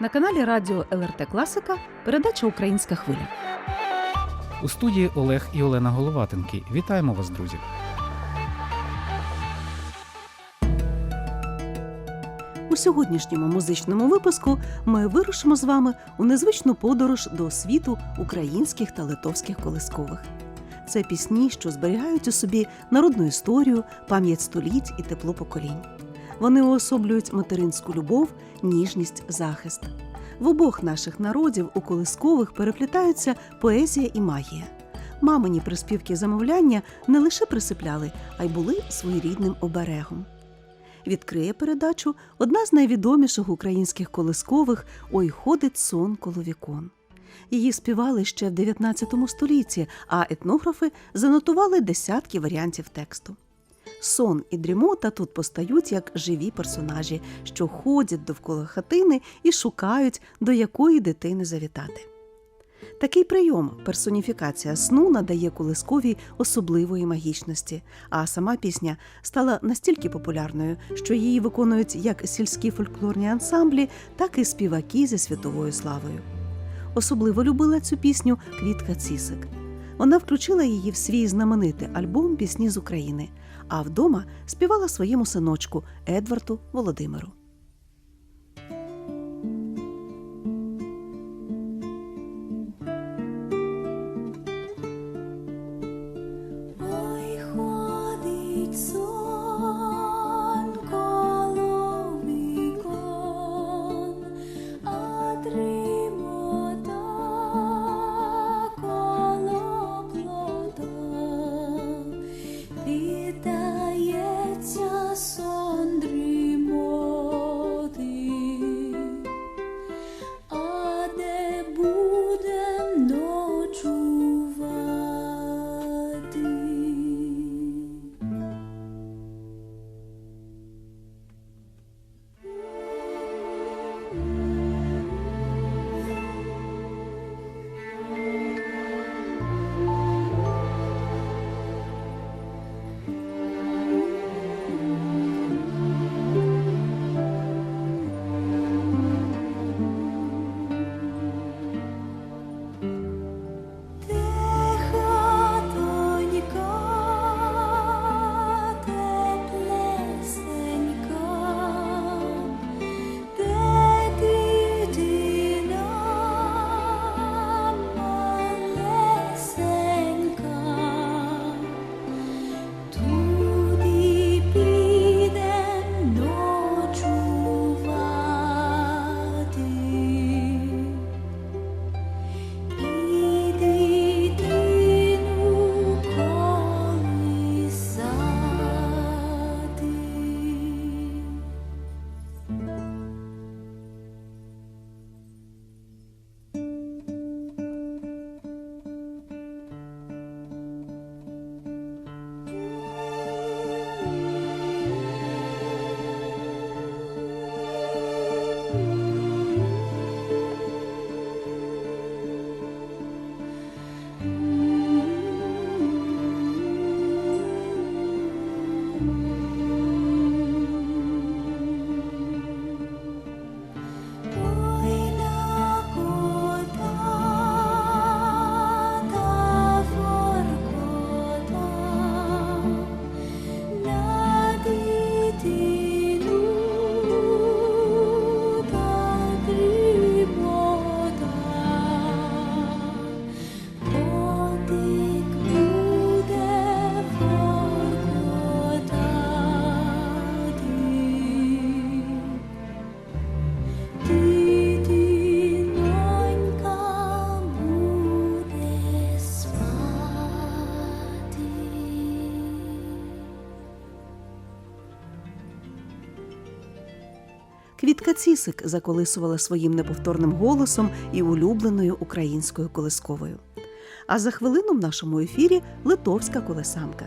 На каналі Радіо ЛРТ Класика передача Українська хвиля. У студії Олег і Олена Головатенки. Вітаємо вас, друзі! У сьогоднішньому музичному випуску ми вирушимо з вами у незвичну подорож до світу українських та литовських колискових. Це пісні, що зберігають у собі народну історію, пам'ять століть і тепло поколінь. Вони уособлюють материнську любов, ніжність, захист. В обох наших народів у колискових переплітаються поезія і магія. Мамині приспівки замовляння не лише присипляли, а й були своєрідним оберегом. Відкриє передачу одна з найвідоміших українських колискових Ой ходить сон коло вікон. Її співали ще в 19 столітті, а етнографи занотували десятки варіантів тексту. Сон і дрімота тут постають як живі персонажі, що ходять довкола хатини і шукають, до якої дитини завітати. Такий прийом персоніфікація сну надає колисковій особливої магічності, а сама пісня стала настільки популярною, що її виконують як сільські фольклорні ансамблі, так і співаки зі світовою славою. Особливо любила цю пісню Квітка Цісик. Вона включила її в свій знаменитий альбом Пісні з України, а вдома співала своєму синочку Едварду Володимиру. Квітка Цісик заколисувала своїм неповторним голосом і улюбленою українською колисковою. А за хвилину в нашому ефірі литовська колесанка.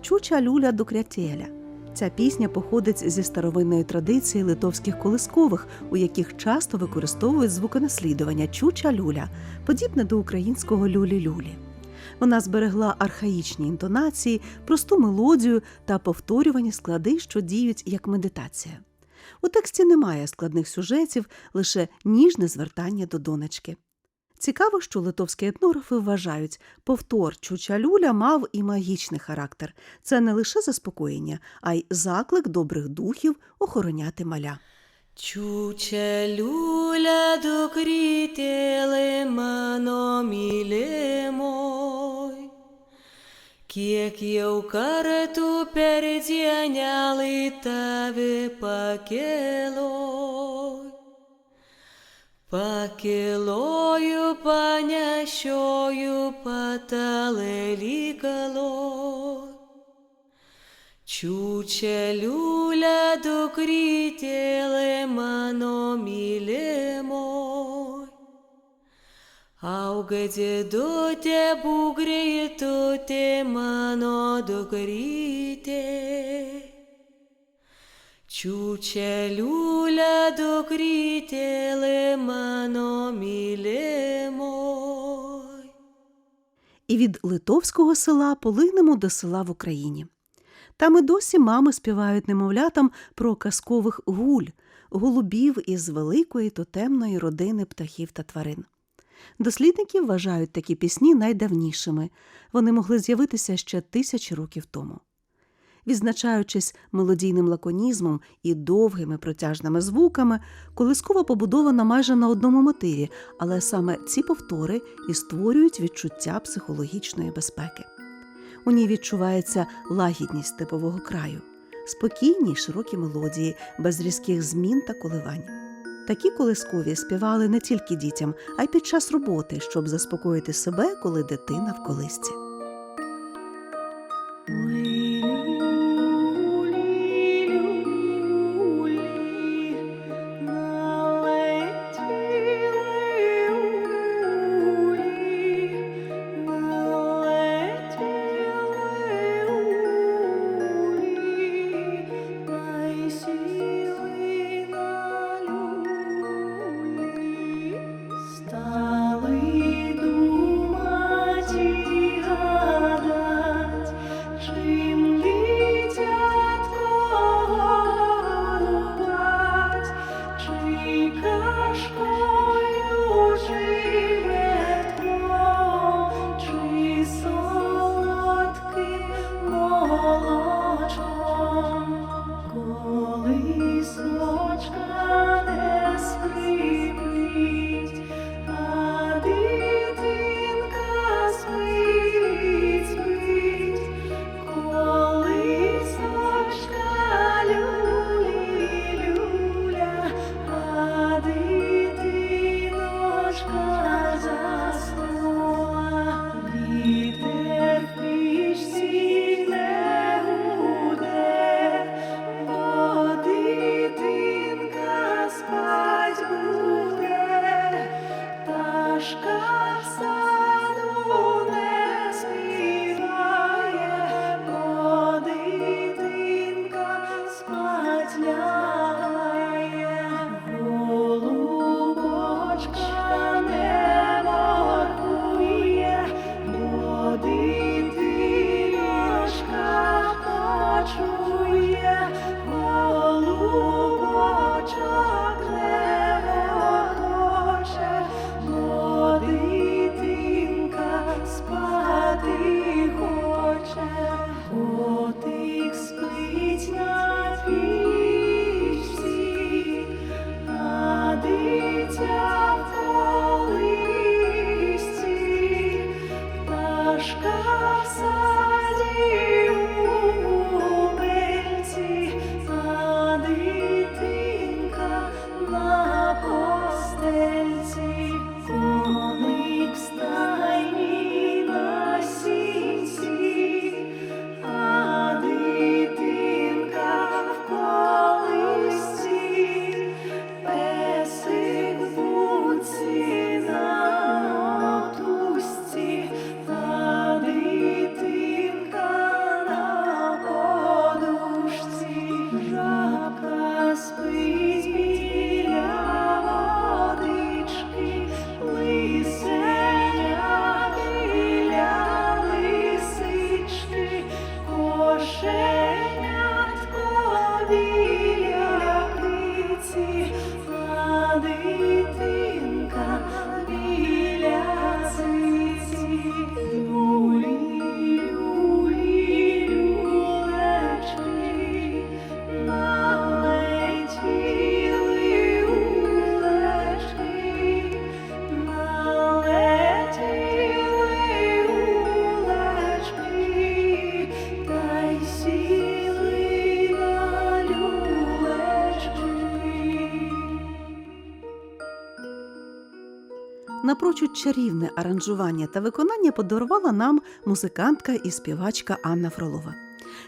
Чуча люля дукрятєля. Ця пісня походить зі старовинної традиції литовських колискових, у яких часто використовують звуконаслідування чуча люля, подібне до українського люлі-люлі. Вона зберегла архаїчні інтонації, просту мелодію та повторювані склади, що діють як медитація. У тексті немає складних сюжетів, лише ніжне звертання до донечки. Цікаво, що литовські етнографи вважають, повтор Чуча Люля мав і магічний характер. Це не лише заспокоєння, а й заклик добрих духів охороняти маля. Liūlė dukrytėlė mano mylimoj. Kiek jau kartų per dienę laitavi pakilo. Pakiloju, panešioju patalai lygalo. Čiūčelių ledų krytėlai mano mylimo. Auga dėdutė, būgreitutė mano dukrytė. Čiūčeliulė dukrytėlė mano mylimoj. І від литовського села полинемо до села в Україні. Там і досі мами співають немовлятам про казкових гуль, голубів із великої тотемної родини птахів та тварин. Дослідники вважають такі пісні найдавнішими. Вони могли з'явитися ще тисячі років тому. Відзначаючись мелодійним лаконізмом і довгими протяжними звуками, колискова побудована майже на одному мотиві, але саме ці повтори і створюють відчуття психологічної безпеки. У ній відчувається лагідність типового краю, спокійні й широкі мелодії, без різких змін та коливань. Такі колискові співали не тільки дітям, а й під час роботи, щоб заспокоїти себе, коли дитина в колисці. Напрочуд чарівне аранжування та виконання подарувала нам музикантка і співачка Анна Фролова.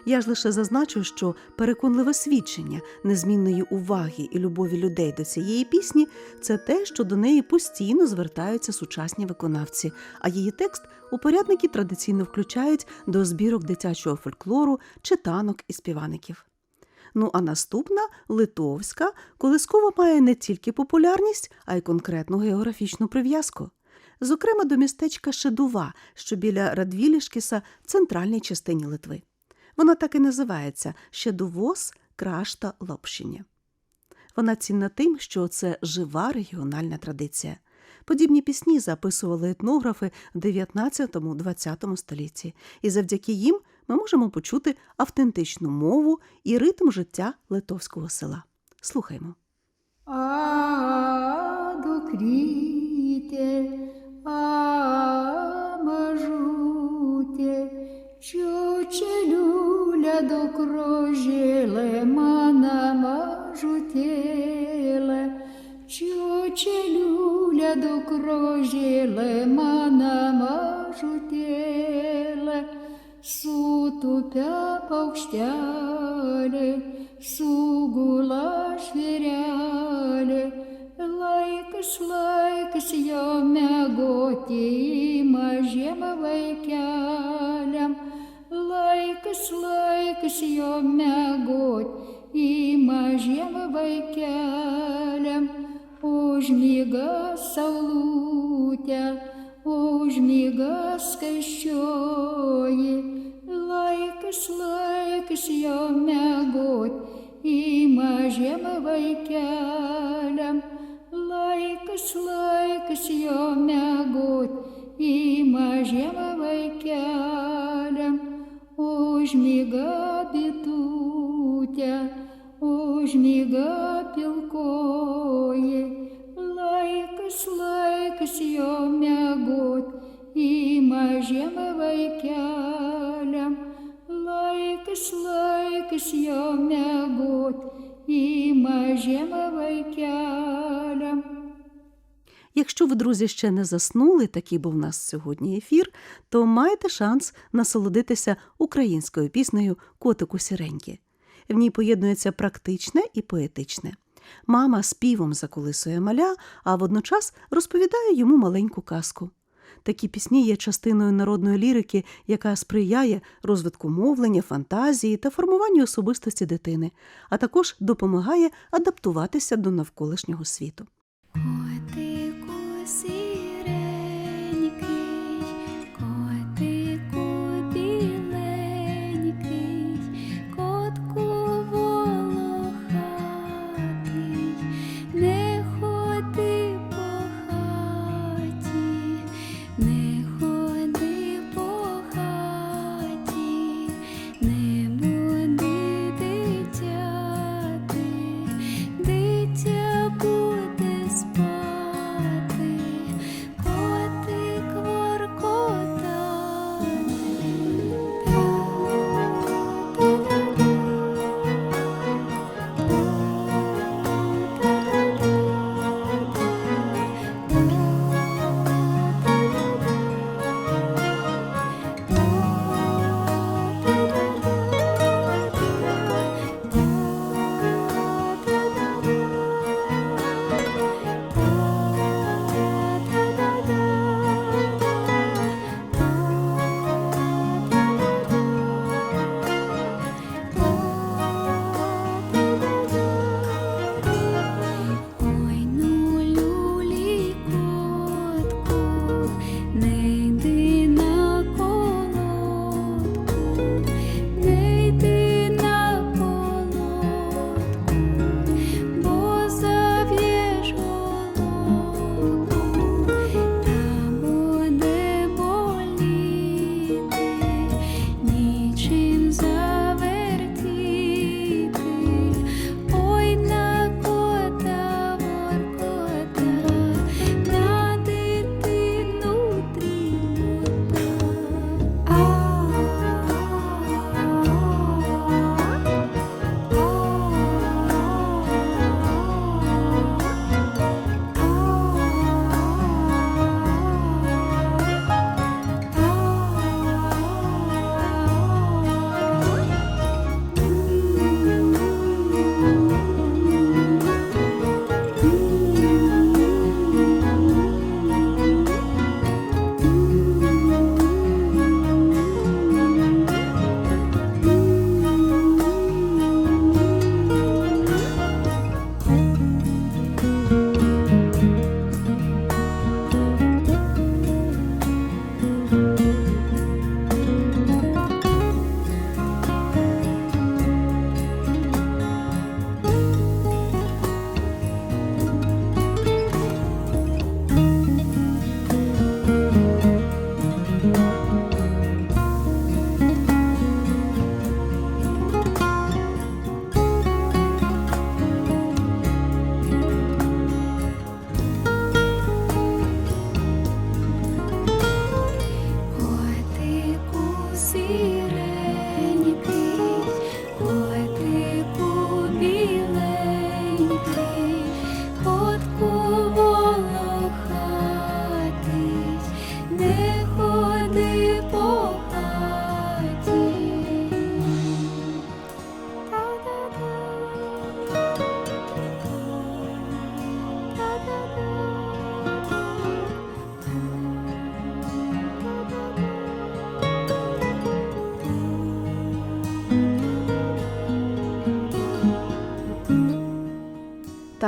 Я ж лише зазначу, що переконливе свідчення незмінної уваги і любові людей до цієї пісні це те, що до неї постійно звертаються сучасні виконавці, а її текст упорядники традиційно включають до збірок дитячого фольклору, читанок і співаників. Ну а наступна литовська колискова має не тільки популярність, а й конкретну географічну прив'язку. Зокрема, до містечка Шедува, що біля Радвілішкіса в центральній частині Литви. Вона так і називається Щедувоз Крашта Лопщиня. Вона цінна тим, що це жива регіональна традиція. Подібні пісні записували етнографи в 19-20 столітті, і завдяки їм ми можемо почути автентичну мову і ритм життя литовського села. Слухаймо. А докріте, а мажуте, чуче люля докрожеле, мана мажутеле, чуче люля докрожеле, мана мажутеле, sutupia paukštelė, sugula žvirelė, laikas, laikas jo megoti mažiem vaikeliam, laikas, laikas jo megoti mažiem vaikeliam, užmyga saulutė užmyga skaiščioji, išlaiks jau mėgot, į mažiem vaikeliam. Laikas, laikas jau mėgot, į mažiem vaikeliam. Užmyga bitutė, užmyga pilkoji. Laikas, laikas jau mėgot, į mažiem vaikeliam. Jau miegot, į mažiem vaikeliam. Якщо ви, друзі, ще не заснули, такий був у нас сьогодні ефір, то маєте шанс насолодитися українською піснею Котику сіреньки. В ній поєднується практичне і поетичне. Мама співом заколисує маля, а водночас розповідає йому маленьку казку. Такі пісні є частиною народної лірики, яка сприяє розвитку мовлення, фантазії та формуванню особистості дитини, а також допомагає адаптуватися до навколишнього світу. Котику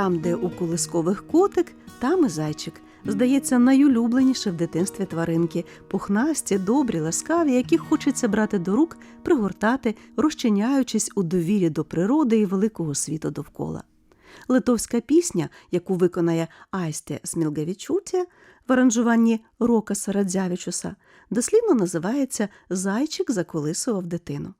Там, де у колискових котик, там і зайчик. Здається, найулюбленіше в дитинстві тваринки пухнасті, добрі, ласкаві, яких хочеться брати до рук, пригортати, розчиняючись у довірі до природи і великого світу довкола. Литовська пісня, яку виконає Айсте Смілгавічуті в аранжуванні Рока Сарадзявічуса, дослівно називається Зайчик заколисував дитину.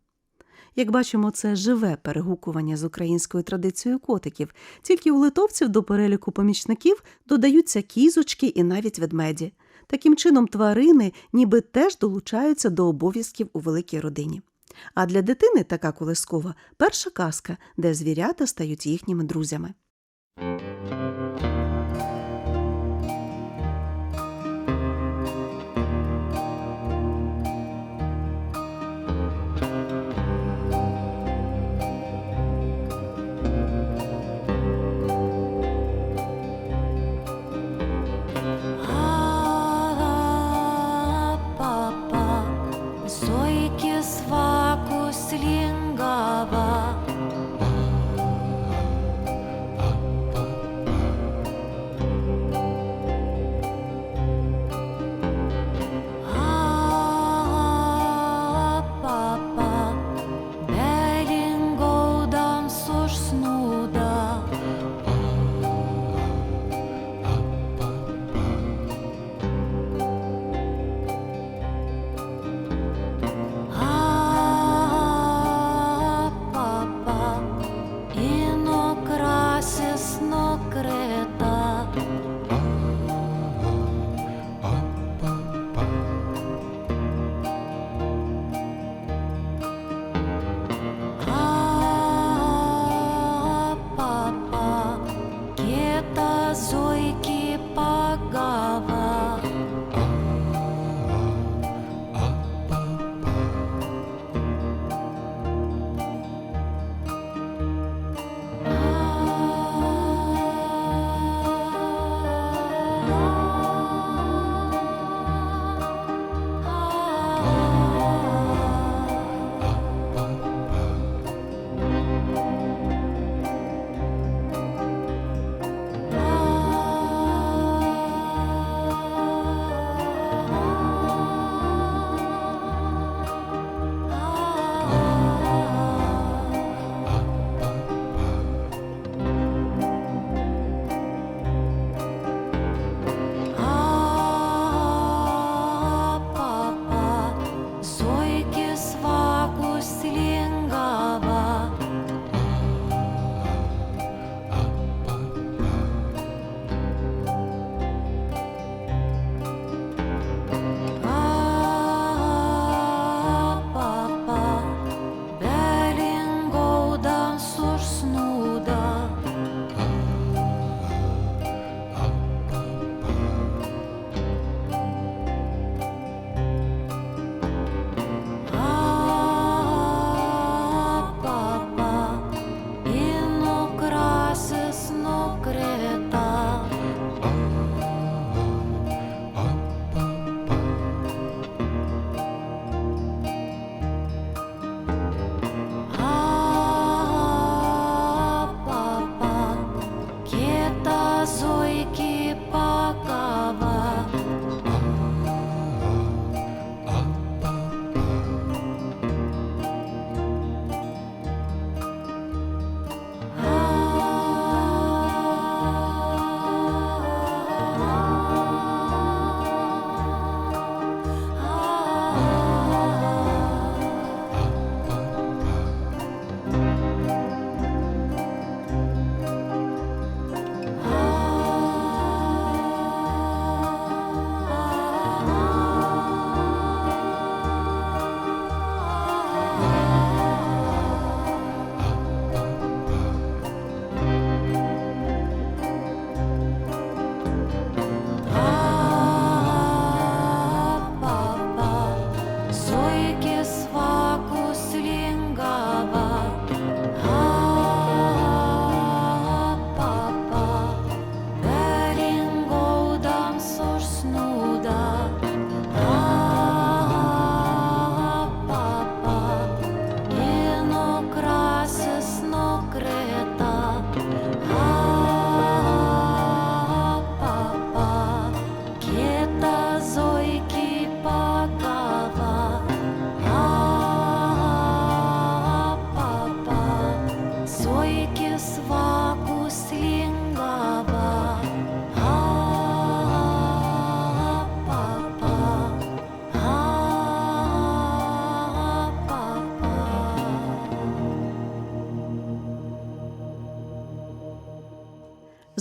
Як бачимо, це живе перегукування з українською традицією котиків, тільки у литовців до переліку помічників додаються кізочки і навіть ведмеді. Таким чином, тварини ніби теж долучаються до обов'язків у великій родині. А для дитини така колискова перша казка, де звірята стають їхніми друзями.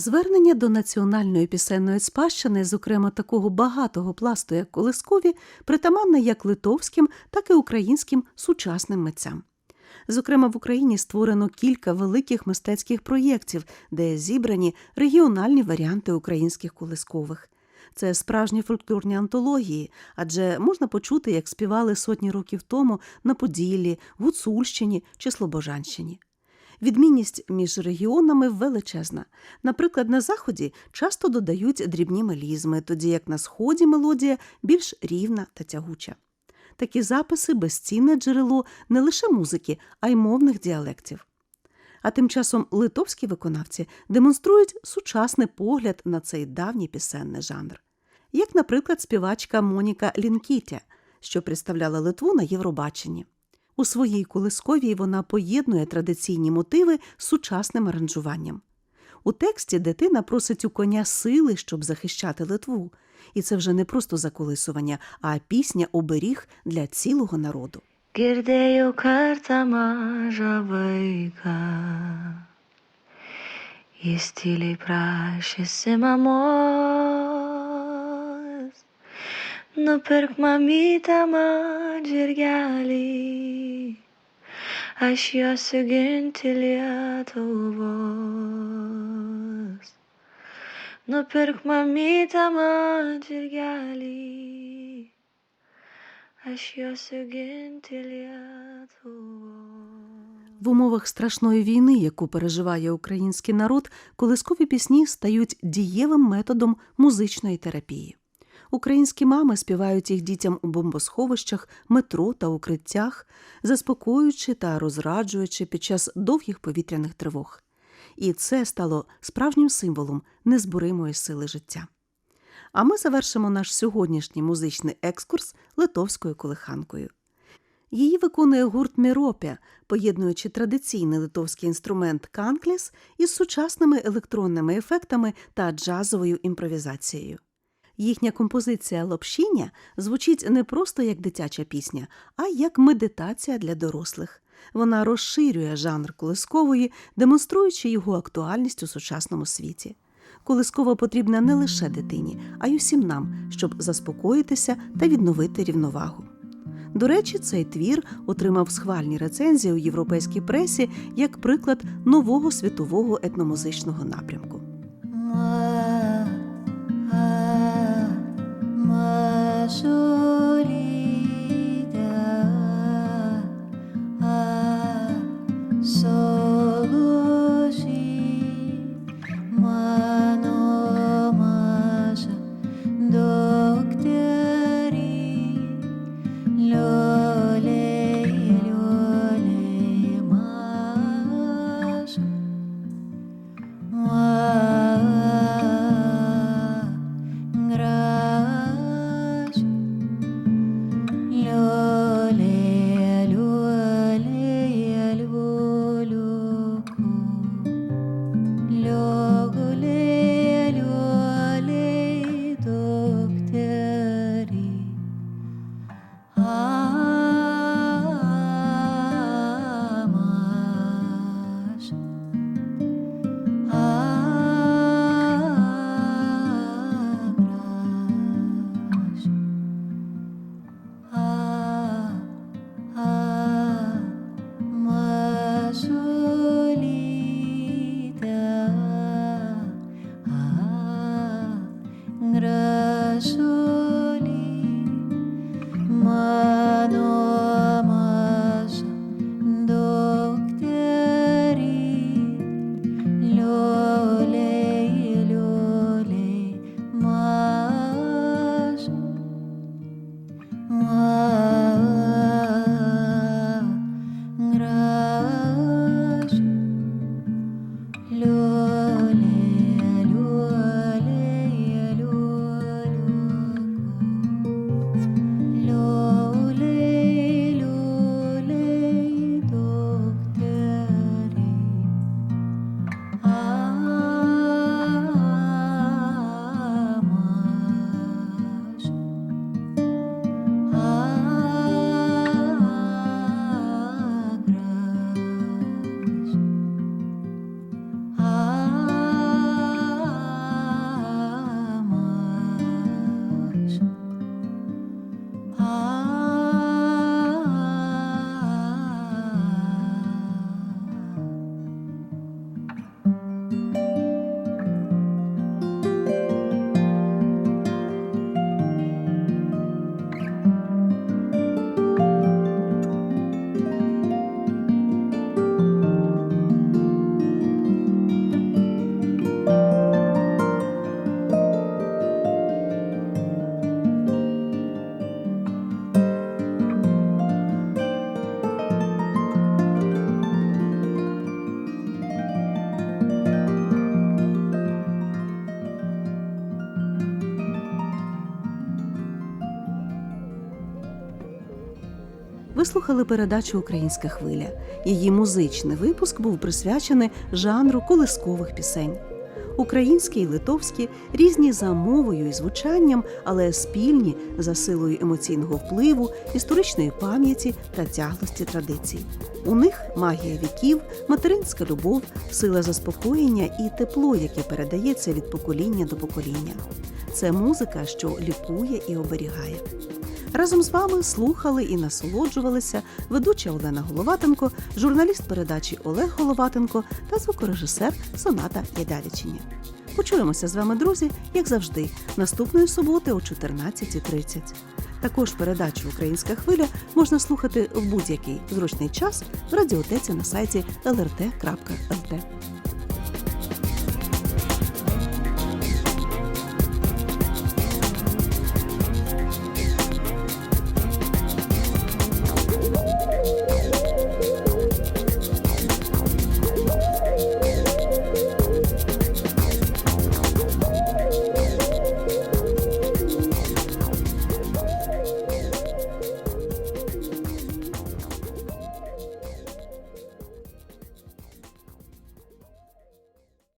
Звернення до національної пісенної спадщини, зокрема такого багатого пласту, як колискові, притаманне як литовським, так і українським сучасним митцям. Зокрема, в Україні створено кілька великих мистецьких проєктів, де зібрані регіональні варіанти українських колискових. Це справжні фольклорні антології, адже можна почути, як співали сотні років тому на Поділлі, Гуцульщині чи Слобожанщині. Відмінність між регіонами величезна. Наприклад, на заході часто додають дрібні мелізми, тоді як на сході мелодія більш рівна та тягуча. Такі записи безцінне джерело не лише музики, а й мовних діалектів. А тим часом литовські виконавці демонструють сучасний погляд на цей давній пісенний жанр. Як, наприклад, співачка Моніка Лінкітя, що представляла Литву на Євробаченні. У своїй колисковій вона поєднує традиційні мотиви з сучасним аранжуванням. У тексті дитина просить у коня сили, щоб захищати Литву. І це вже не просто заколисування, а пісня оберіг для цілого народу. Girdėjau kartą mažą vaiką. Jis tyliai prašėsi mamos. Nupirk mamytę man žirgelį. Aš josiu ginti Lietuvos. Nupirk mamytę man žirgelį. Aš josiu ginti Lietuvos. В умовах страшної війни, яку переживає український народ, колискові пісні стають дієвим методом музичної терапії. Українські мами співають їх дітям у бомбосховищах, метро та укриттях, заспокоюючи та розраджуючи під час довгих повітряних тривог. І це стало справжнім символом незборимої сили життя. А ми завершимо наш сьогоднішній музичний екскурс литовською колиханкою. Її виконує гурт Міропя, поєднуючи традиційний литовський інструмент канкліс із сучасними електронними ефектами та джазовою імпровізацією. Їхня композиція Лопшіння звучить не просто як дитяча пісня, а як медитація для дорослих. Вона розширює жанр колискової, демонструючи його актуальність у сучасному світі. Колискова потрібна не лише дитині, а й усім нам, щоб заспокоїтися та відновити рівновагу. До речі, цей твір отримав схвальні рецензії у європейській пресі як приклад нового світового етномузичного напрямку. 说。Слухали передачу Українська хвиля. Її музичний випуск був присвячений жанру колискових пісень. Українські і литовські різні за мовою і звучанням, але спільні за силою емоційного впливу, історичної пам'яті та тяглості традицій. У них магія віків, материнська любов, сила заспокоєння і тепло, яке передається від покоління до покоління. Це музика, що лікує і оберігає. Разом з вами слухали і насолоджувалися ведуча Олена Головатенко, журналіст передачі Олег Головатенко та звукорежисер Соната Ядалічині. Почуємося з вами, друзі, як завжди, наступної суботи о 14.30. Також передачу Українська хвиля можна слухати в будь-який зручний час в радіотеці на сайті lrt.lt.